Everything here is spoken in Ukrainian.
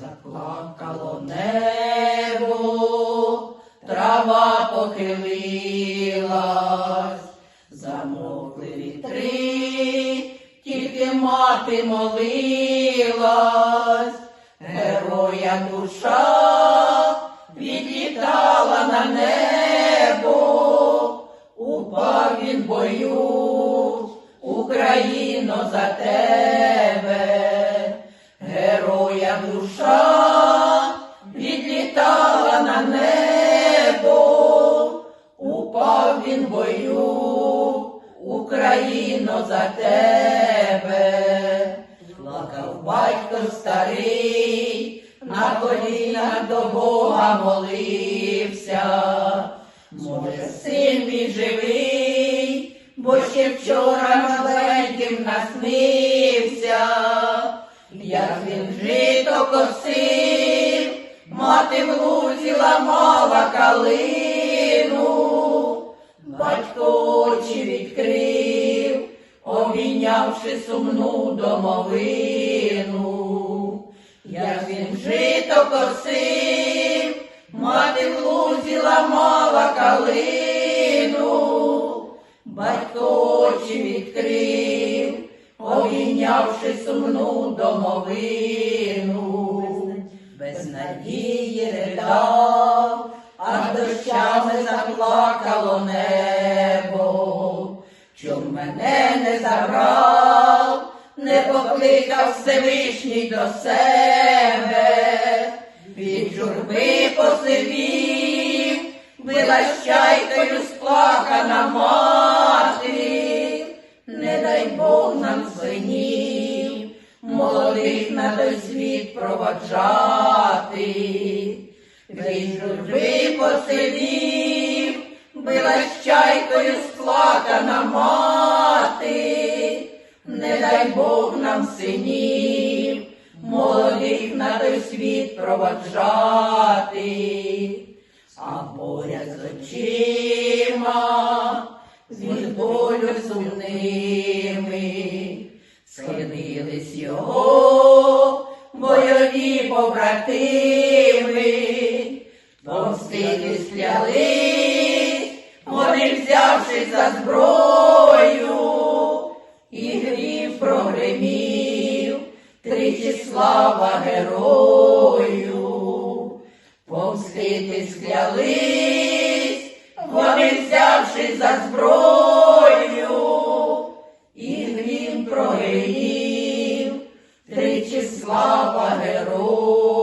Заплакало небо, трава похилилась, замовкли вітри, тільки мати молилась, героя душа відлітала на небо, упав він бою, Україно за тебе, душа відлітала на небо, упав він бою, Україно за тебе, плакав батько старий, на колінах до Бога молився, може, син мій живий, бо ще вчора маленьким наснився, як він жито косив, мати в лузі ламала калину, батько очі відкрив, обійнявши сумну домовину, як він жито косив, мати в лузі ламала калину, батько очі відкрив, обійнявши сумну домовину, надії ридав, а дощами заплакало небо, чом мене не забрав, не покликав Всевишній до себе, від журби посивів, била щайкою сплакана мати, на той світ проводжати, від журби посивів, била щайкою сплакана мати, не дай Бог нам синів, молодих на той світ проводжати, а поряд з очима, від болю сумними, схилились його побратими, помстити склялись, вони взявшись за зброю, і грім прогремів, тричі слава герою, помстити склялись, вони взявшись за зброю, слава герою.